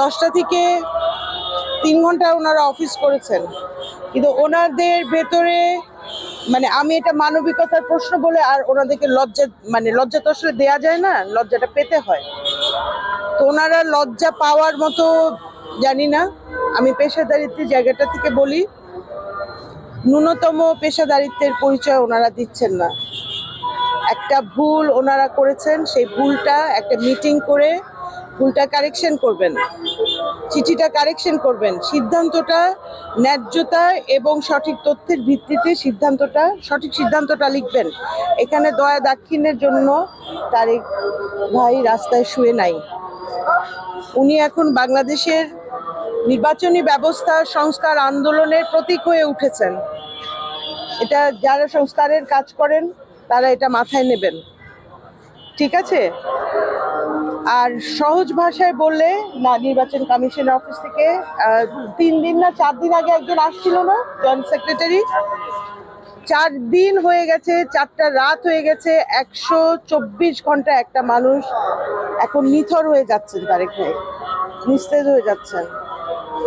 দশটা থেকে তিন ঘণ্টা ওনারা অফিস করেছেন। কিন্তু ওনাদের ভেতরে মানে আমি এটা মানবিকতার প্রশ্ন বলে আর ওনাদেরকে লজ্জা মানে লজ্জা তো আসলে দেওয়া যায় না, লজ্জাটা পেতে হয়। তো ওনারা লজ্জা পাওয়ার মতো জানি না। আমি পেশাদারিত্বের জায়গাটা থেকে বলি, ন্যূনতম পেশাদারিত্বের পরিচয় ওনারা দিচ্ছেন না। একটা ভুল ওনারা করেছেন, সেই ভুলটা একটা মিটিং করে ভুলটা কারেকশন করবেন। চিঠিটা কারেকশন করবেন। সিদ্ধান্তটা ন্যায্যতা এবং সঠিক তথ্যের ভিত্তিতে সিদ্ধান্তটা, সঠিক সিদ্ধান্তটা লিখবেন। এখানে দয়া দাক্ষিণ্যের জন্য তারেক ভাই রাস্তায় শুয়ে নাই। উনি এখন বাংলাদেশের নির্বাচনী ব্যবস্থা, সংস্কার আন্দোলনের প্রতীক হয়ে উঠেছেন। এটা যারা সংস্কারের কাজ করেন তারা এটা মাথায় নেবেন। ঠিক আছে? আর সহজ ভাষায় বললে, না, নির্বাচন কমিশনের অফিস থেকে তিন দিন না চার দিন আগে একজন আসছিল না, জয়েন্ট সেক্রেটারি? চার দিন হয়ে গেছে, চারটা রাত হয়ে গেছে, একশো চব্বিশ ঘণ্টা একটা মানুষ এখন নিথর হয়ে যাচ্ছেন তারেক ভাই। নিস্তেজ হয়ে যাচ্ছেন।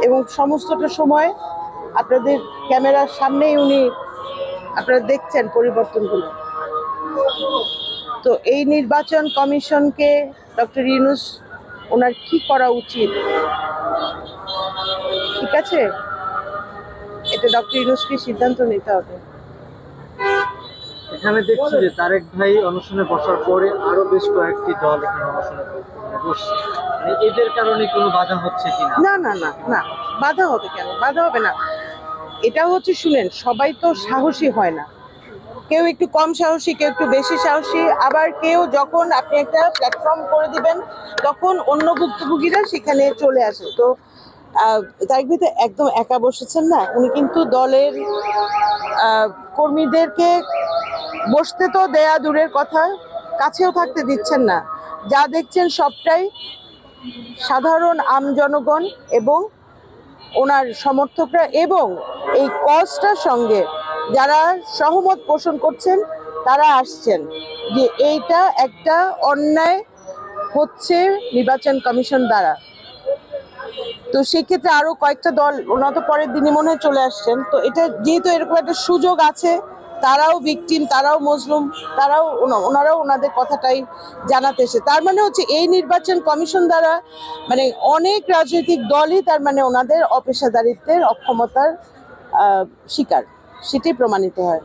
এবং সমস্তটা সময় আপনাদের ক্যামেরার সামনেই উনি আপনারা দেখছেন পরিবর্তনগুলো। তো এই নির্বাচন কমিশনকে ডক্টর ইউনুস ওনার কি করা উচিত? ঠিক আছে? এটা ডক্টর ইউনুসকে সিদ্ধান্ত নিতে হবে। এখানে দেখছি যে তারেক ভাই অনশনে বসার পরে আরও বেশ কয়েকটি দল এখানে অনশনে বসছে মানে এদের কারণে কোনো বাধা হচ্ছে কিনা? না না না না। বাধা হবে কেন? বাধা হবে না। এটা হচ্ছে শুনেন সবাই তো সাহসী হয় না। কেউ একটু কম সাহসী, কেউ একটু বেশি সাহসী। আবার কেউ যখন আপনি একটা প্ল্যাটফর্ম করে দিবেন, তখন অন্য ভুক্তভোগীরা সেখানে চলে আসে। তো তারেক ভাই একদম একা বসেছেন না? উনি কিন্তু দলের কর্মীদেরকে বসতে তো দেয়া দূরের কথা, কাছেও থাকতে দিচ্ছেন না। যা দেখছেন সবটাই সাধারণ আম জনগণ এবং ওনার সমর্থকরা এবং এই কজটার সঙ্গে যারা সহমত পোষণ করছেন, তারা আসছেন যে এইটা একটা অন্যায় হচ্ছে নির্বাচন কমিশন দ্বারা। তো সেক্ষেত্রে আরও কয়েকটা দল, ওনারা তো পরের দিনই মনে চলে আসছেন। তো এটা যেহেতু এরকম একটা সুযোগ আছে, তারাও ভিকটিম তারাও মজলুম, তারাও ওনা- ওনারাও ওনাদের কথাটাই জানাতে এসে। তার মানে হচ্ছে এই নির্বাচন কমিশন দ্বারা মানে অনেক রাজনৈতিক দলই তার মানে ওনাদের অপেশাদারিত্বের অক্ষমতার শিকার। সেটাই প্রমাণিত হয়।